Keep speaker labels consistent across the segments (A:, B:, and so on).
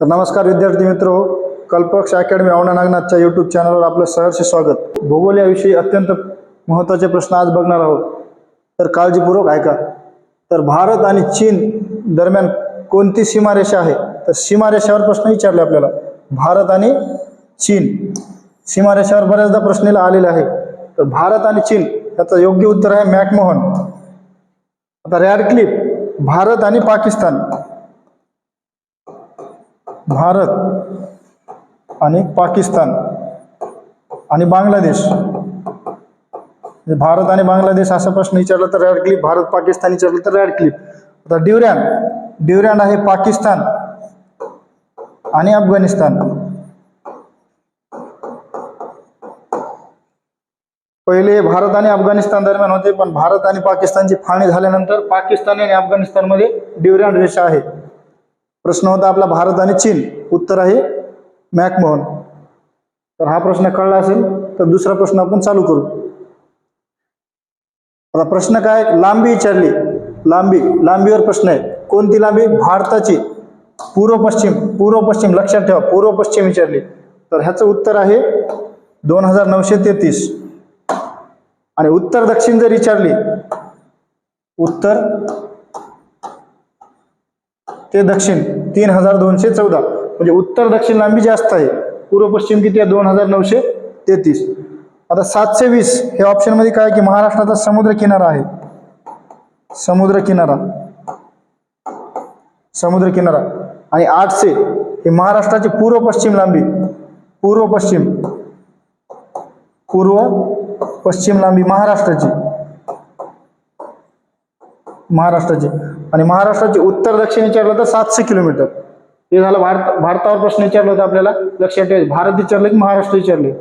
A: तर नमस्कार विद्यार्थी मित्र कल्पक्ष अकॅडमी औंढा नागनाथच्या यूट्यूब चॅनलवर आपलं सहर्ष स्वागत. भूगोल याविषयी अत्यंत महत्त्वाचे प्रश्न आज बघणार आहोत. तर काळजीपूर्वक ऐका. तर भारत आणि चीन दरम्यान कोणती सीमारेषा आहे? तर सीमारेषावर प्रश्न विचारले आपल्याला. भारत आणि चीन सीमारेषावर बऱ्याचदा प्रश्नाला आलेला आहे. तर भारत आणि चीन याचं योग्य उत्तर आहे मॅकमोहन. आता रॅडक्लिप भारत आणि पाकिस्तान. भारत आणि पाकिस्तान आणि बांगलादेश. भारत आणि बांगलादेश असा प्रश्न विचारला तर रॅड क्लिप भारत पाकिस्तान विचारलं तर रॅड क्लिप आता ड्युरॅन ड्युरॅन आहे पाकिस्तान आणि अफगाणिस्तान. पहिले भारत आणि अफगाणिस्तान दरम्यान होते पण भारत आणि पाकिस्तानची फाळणी झाल्यानंतर पाकिस्तान आणि अफगाणिस्तानमध्ये ड्युरॅन रेषा आहे. प्रश्न होता आपला भारत आणि चीन. उत्तर आहे मॅकमोहन. तर हा प्रश्न कळला असेल तर दुसरा प्रश्न आपण चालू करू. आता प्रश्न काय? लांबी विचारली. लांबी लांबीवर प्रश्न आहे. कोणती लांबी? भारताची. पूर्व पश्चिम पूर्व पश्चिम लक्षात ठेवा. पूर्व पश्चिम विचारली. तर ह्याचं उत्तर आहे दोन हजार नऊशे तेहतीस. आणि उत्तर दक्षिण जर विचारली उत्तर ते दक्षिण तीन हजार दोनशे चौदा. म्हणजे उत्तर दक्षिण लांबी जास्त आहे. पूर्व पश्चिम किती आहे? दोन हजार नऊशे तेहतीस. आता सातशे वीस हे ऑप्शनमध्ये काय की महाराष्ट्राचा समुद्र किनारा आहे. समुद्र किनारा. समुद्र किनारा. आणि आठशे हे महाराष्ट्राची पूर्व पश्चिम लांबी. पूर्व पश्चिम. पूर्व पश्चिम लांबी महाराष्ट्राची. महाराष्ट्राचे. आणि महाराष्ट्राचे उत्तर दक्षिण विचारलं तर सातशे किलोमीटर. हे झालं भारत भारतावर प्रश्न विचारला होता आपल्याला. लक्षात ठेवायचं. भारत विचारलं की महाराष्ट्र विचारले.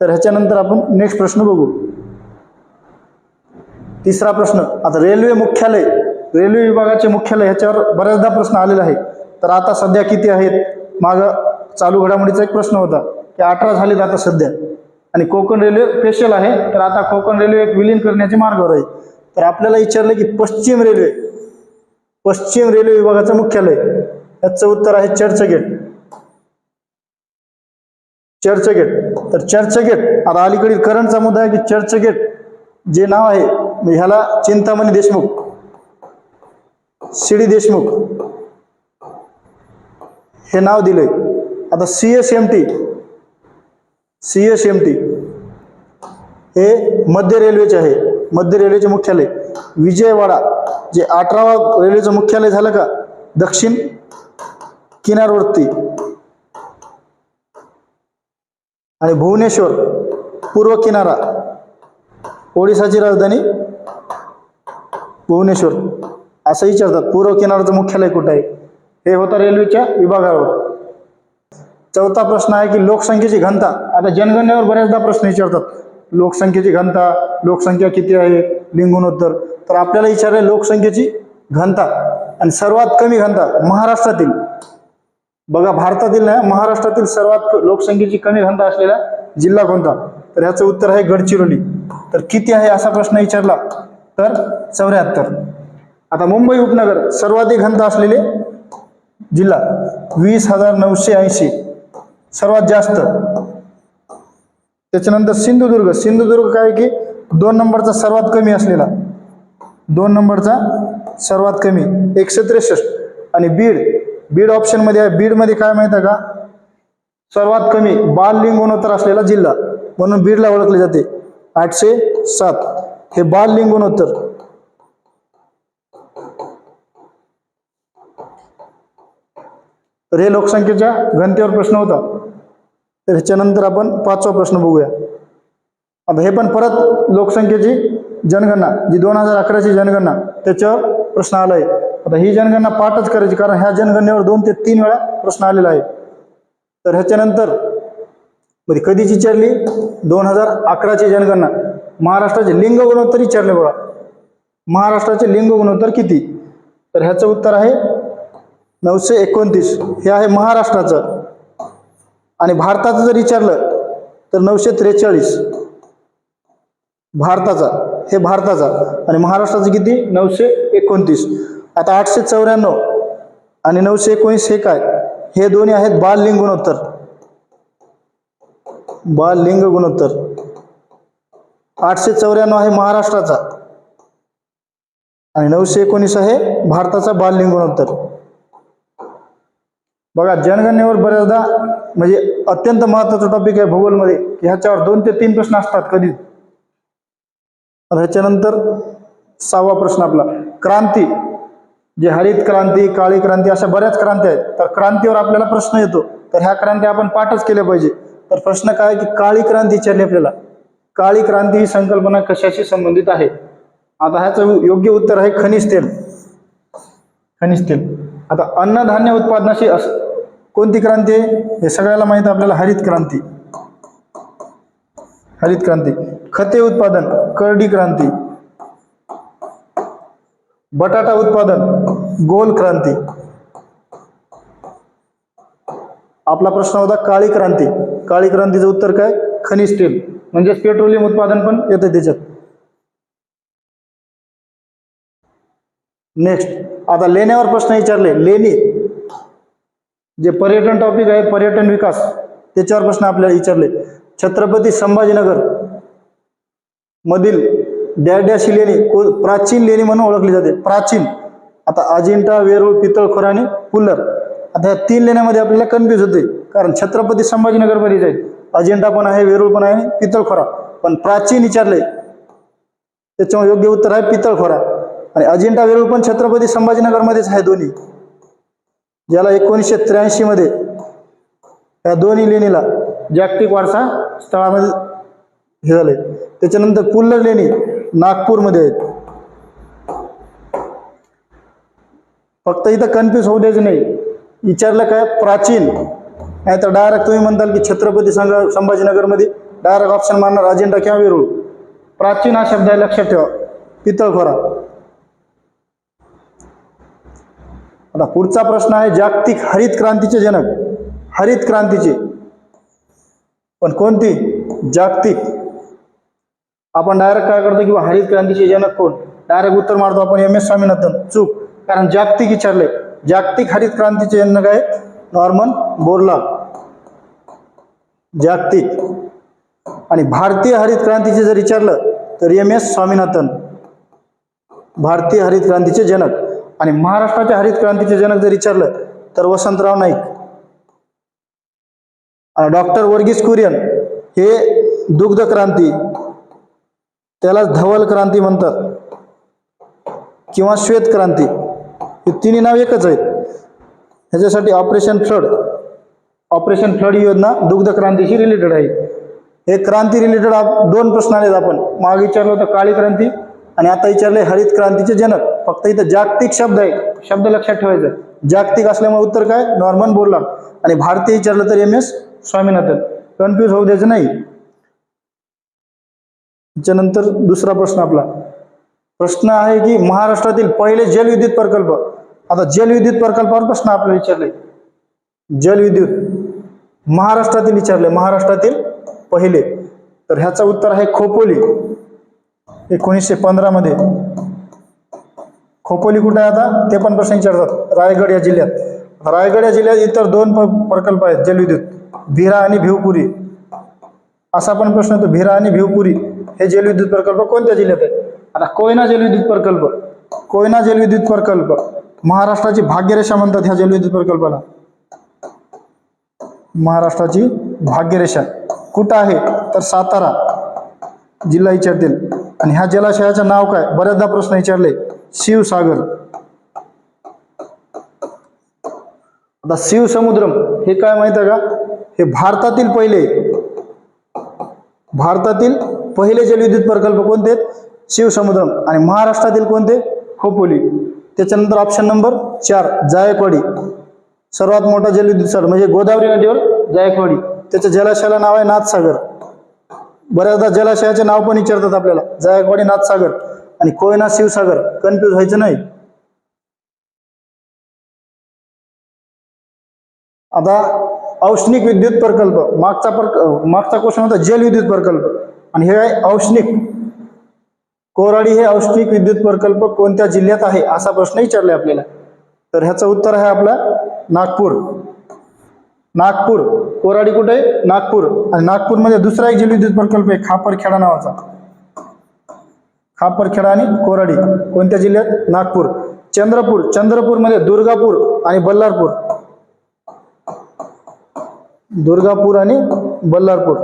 A: तर ह्याच्यानंतर आपण नेक्स्ट प्रश्न बघू. तिसरा प्रश्न. आता रेल्वे मुख्यालय रेल्वे विभागाचे मुख्यालय ह्याच्यावर बऱ्याचदा प्रश्न आलेला आहे तर आता सध्या किती आहेत? माग चालू घडामोडीचा एक प्रश्न होता की अठरा झालेत आता सध्या. आणि कोकण रेल्वे स्पेशल आहे. तर आता कोकण रेल्वे एक विलीन करण्याच्या मार्गावर आहे. तर आपल्याला विचारलं की पश्चिम रेल्वे पश्चिम रेल्वे विभागाचं मुख्यालय. याचं उत्तर आहे चर्चगेट. चर्चगेट. तर चर्चगेट आता अलीकडील करंटचा मुद्दा आहे की चर्चगेट जे नाव आहे म्हणजे ह्याला चिंतामणी देशमुख शिडी देशमुख हे नाव दिलंय. आता C S M T C S M T हे मध्य रेल्वेचे आहे. मध्य रेल्वेचे मुख्यालय. विजयवाडा जे अठरावा रेल्वेचं मुख्यालय झालं का? दक्षिण किनारवरती. आणि भुवनेश्वर पूर्व किनारा. ओडिसाची राजधानी भुवनेश्वर. असं विचारतात पूर्व किनाराचं मुख्यालय कुठं आहे? हे होतं रेल्वेच्या विभागावर. चौथा प्रश्न आहे की लोकसंख्येची घनता. आता जनगणनेवर बऱ्याचदा प्रश्न विचारतात. लोकसंख्येची घनता लोकसंख्या किती आहे लिंगुणोत्तर. तर आपल्याला विचारलं लोकसंख्येची घनता आणि सर्वात कमी घनता महाराष्ट्रातील. बघा भारतातील नाही महाराष्ट्रातील सर्वात लोकसंख्येची कमी घनता असलेला जिल्हा कोणता? तर ह्याचं उत्तर आहे गडचिरोली. तर किती आहे असा प्रश्न विचारला? तर चौऱ्याहत्तर. आता मुंबई उपनगर सर्वाधिक घनता असलेले जिल्हा वीस हजार नऊशे ऐंशी. सर्वात जास्त. त्याच्यानंतर सिंधुदुर्ग. सिंधुदुर्ग काय की दोन नंबरचा सर्वात कमी असलेला. दोन नंबरचा सर्वात कमी. एकशे त्रेसष्ट. आणि बीड. बीड ऑप्शनमध्ये आहे. बीडमध्ये काय माहिती आहे का? सर्वात कमी. बाल लिंगोणोत्तर असलेला जिल्हा. म्हणून बीडला ओळखले जाते. आठशे सात. हे बाल लिंगोणोत्तर रे तर हे लोकसंख्येच्या घनतेवर प्रश्न होता. तर ह्याच्यानंतर आपण पाचवा प्रश्न बघूया. आता हे पण परत लोकसंख्येची जनगणना जी दोन हजार अकराची जनगणना त्याच्यावर प्रश्न आलाय. आता ही जनगणना पाठच करायची कारण ह्या जनगणनेवर दोन ते तीन वेळा प्रश्न आलेला आहे. तर ह्याच्यानंतर म्हणजे कधीची विचारली दोन हजार अकराची जनगणना. महाराष्ट्राचे लिंग गुणोत्तर विचारले बघा. महाराष्ट्राचे लिंग गुणोत्तर किती? तर ह्याचं उत्तर आहे नऊशे एकोणतीस. हे आहे महाराष्ट्राचं. आणि भारताचं जर विचारलं तर नऊशे त्रेचाळीस. भारताचा हे भारताचा. आणि महाराष्ट्राचं किती? नऊशे एकोणतीस. आता आठशे चौऱ्याण्णव आणि नऊशे एकोणीस हे काय? हे दोन्ही आहेत बाल लिंग गुणोत्तर बाल लिंग गुणोत्तर आठशे चौऱ्याण्णव आहे महाराष्ट्राचा. आणि नऊशे एकोणीस आहे भारताचा बाल लिंग गुणोत्तर बघा जनगणनेवर बऱ्याचदा म्हणजे अत्यंत महत्त्वाचा टॉपिक आहे भूगोलमध्ये. की ह्याच्यावर दोन ते तीन प्रश्न असतात कधी. ह्याच्यानंतर सहावा प्रश्न आपला. क्रांती. जे हरित क्रांती काळी क्रांती अशा बऱ्याच क्रांती आहेत. तर क्रांतीवर आपल्याला प्रश्न येतो. तर ह्या क्रांती आपण पाठच केल्या पाहिजे. तर प्रश्न काय आहे की काळी क्रांती विचारली आपल्याला. काळी क्रांती ही संकल्पना कशाशी संबंधित आहे? आता ह्याचं योग्य उत्तर आहे खनिज तेल. खनिज तेल. आता अन्नधान्य उत्पादनाशी अस कोणती क्रांती आहे? हे सगळ्याला माहीत आपल्याला हरित क्रांती. हरित क्रांती. खते उत्पादन करडी क्रांती. बटाटा उत्पादन गोल क्रांती. आपला प्रश्न होता काळी क्रांती. काळी क्रांतीचं उत्तर काय? खनिज तेल. म्हणजेच पेट्रोलियम उत्पादन पण येतं त्याच्यात. नेक्स्ट आता लेण्यावर प्रश्न विचारले. लेणी जे पर्यटन टॉपिक आहे पर्यटन विकास त्याच्यावर प्रश्न आपल्याला विचारले. छत्रपती संभाजीनगर मधील डॅडॅशी लेणी को- प्राचीन लेणी म्हणून ओळखली जाते. प्राचीन. आता अजिंठा वेरूळ पितळखोर आणि पुल्लर. आता ह्या तीन लेण्यामध्ये आपल्याला कन्फ्यूज होते कारण छत्रपती संभाजीनगरमध्येच जाईल अजिंठा पण आहे वेरूळ पण आहे आणि पितळखोरा पण प्राचीन विचारले. त्याच्यामुळे योग्य उत्तर आहे पितळखोरा आणि अजिंठा वेरूळ पण छत्रपती संभाजीनगरमध्येच आहे दोन्ही. ज्याला एकोणीसशे त्र्याऐंशी मध्ये या दोन्ही लेणीला जागतिक वारसा स्थळामध्ये हे झाले. त्याच्यानंतर पुल्लर लेणी नागपूरमध्ये आहेत. फक्त इथं कन्फ्यूज होऊ द्यायचं नाही. विचारलं काय प्राचीन. नाही तर डायरेक्ट तुम्ही म्हणताल की छत्रपती संघ संभाजीनगरमध्ये डायरेक्ट ऑप्शन मारणार. अजिंठा किंवा वेरूळ. प्राचीन हा शब्द आहे लक्षात ठेवा. पितळखोरा. आता पुढचा प्रश्न आहे जागतिक हरित क्रांतीचे जनक. हरित क्रांतीचे. पण कोणती? जागतिक. आपण डायरेक्ट काय करतो किंवा हरित क्रांतीचे जनक कोण? डायरेक्ट उत्तर मारतो आपण एम एस स्वामीनाथन. चूक. कारण जागतिक विचारले. जागतिक हरित क्रांतीचे जनक आहे नॉर्मन बोर्ला. जागतिक. आणि भारतीय हरित क्रांतीचे जर विचारलं तर एम एस स्वामीनाथन. भारतीय हरित क्रांतीचे जनक. आणि महाराष्ट्राच्या हरित क्रांतीचे जनक जर विचारलं तर वसंतराव नाईक. डॉक्टर वर्गीस कुरियन हे दुग्ध क्रांती त्याला धवल क्रांती म्हणतात. किंवा श्वेत क्रांती हे तिन्ही नाव एकच आहेत. ह्याच्यासाठी ऑपरेशन फ्लड ऑपरेशन फ्लड ही योजना दुग्ध क्रांतीशी रिलेटेड आहे. हे क्रांती रिलेटेड दोन प्रश्न आलेत आपण. मागे विचारलं होतं काळी क्रांती आणि आता विचारले हरित क्रांतीचे जनक. फक्त इथं जागतिक शब्द आहे. शब्द लक्षात ठेवायचा आहे. जागतिक असल्यामुळे उत्तर काय? नॉर्मन बोलला. आणि भारतीय विचारलं तर एम एस स्वामीनाथन. कन्फ्यूज होऊ द्यायचं नाही. त्याच्यानंतर दुसरा प्रश्न आपला. प्रश्न आहे की महाराष्ट्रातील पहिले जलविद्युत प्रकल्प. आता जलविद्युत प्रकल्पावर प्रश्न आपल्याला विचारले जलविद्युत. महाराष्ट्रातील विचारले महाराष्ट्रातील पहिले. तर ह्याचं उत्तर आहे खोपोली. एकोणीसशे पंधरामध्ये खोपोली कुठे आहे आता? ते पण प्रश्न विचारतात. रायगड या जिल्ह्यात. रायगड या जिल्ह्यात इतर दोन प्रकल्प आहेत जलविद्युत भिरा आणि भिवपुरी. असा पण प्रश्न येतो. भिरा आणि भिवपुरी हे जलविद्युत प्रकल्प कोणत्या जिल्ह्यात आहे आता कोयना जलविद्युत प्रकल्प. कोयना जलविद्युत प्रकल्प. महाराष्ट्राची भाग्यरेषा म्हणतात ह्या जलविद्युत प्रकल्पाला. महाराष्ट्राची भाग्यरेषा. कुठं आहे? तर सातारा. जिल्हा विचारतील आणि ह्या जलाशयाचं नाव काय? बऱ्याचदा प्रश्न विचारले. शिवसागर. आता शिवसमुद्रम हे काय माहीत आहे का? हे भारतातील पहिले भारतातील पहिले जलविद्युत प्रकल्प कोणते? शिवसमुद्रम. आणि महाराष्ट्रातील कोणते? खोपोली. त्याच्यानंतर ऑप्शन नंबर चार जायकवाडी. सर्वात मोठा जलविद्युत स्थळ म्हणजे गोदावरी नदीवर जायकवाडी. त्याच्या जलाशयाला नाव आहे नाथसागर. बऱ्याचदा जलाशयाचे नाव पण विचारतात आपल्याला. जायकवाडी नाथसागर आणि कोयना शिवसागर. कन्फ्यूज व्हायचं नाही. आता औष्णिक विद्युत प्रकल्प. मागचा प्रक मागचा क्वेश्चन होता जलविद्युत प्रकल्प. आणि हे आहे औष्णिक. कोराडी हे औष्णिक विद्युत प्रकल्प कोणत्या जिल्ह्यात आहे असा प्रश्न विचारलाय आपल्याला. तर ह्याचं उत्तर आहे आपला नागपूर. नागपूर. कोराडी कुठे आहे? नागपूर. आणि नागपूरमध्ये दुसरा एक जलविद्युत प्रकल्प आहे खापरखेडा नावाचा. खापरखेडा आणि कोराडी. कोणत्या जिल्ह्यात? नागपूर. चंद्रपूर. चंद्रपूरमध्ये दुर्गापूर आणि बल्लारपूर. दुर्गापूर आणि बल्लारपूर.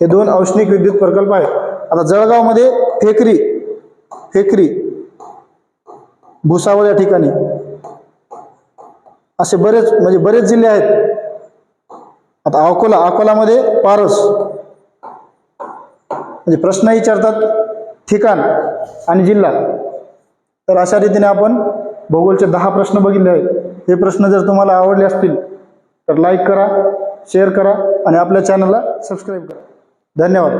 A: हे दोन औष्णिक विद्युत प्रकल्प आहेत. आता जळगावमध्ये फेकरी. फेकरी. भुसावळ या ठिकाणी. असे बरेच म्हणजे बरेच जिल्हे आहेत. आता अकोला अकोलामध्ये पारस. म्हणजे प्रश्न विचारतात ठिकाण आणि जिल्हा. तर अशा रीतीने आपण भूगोलचे दहा प्रश्न बघितले आहेत. हे प्रश्न जर तुम्हाला आवडले असतील तर लाईक करा शेअर करा आणि आपल्या चॅनलला सबस्क्राईब करा. धन्यवाद.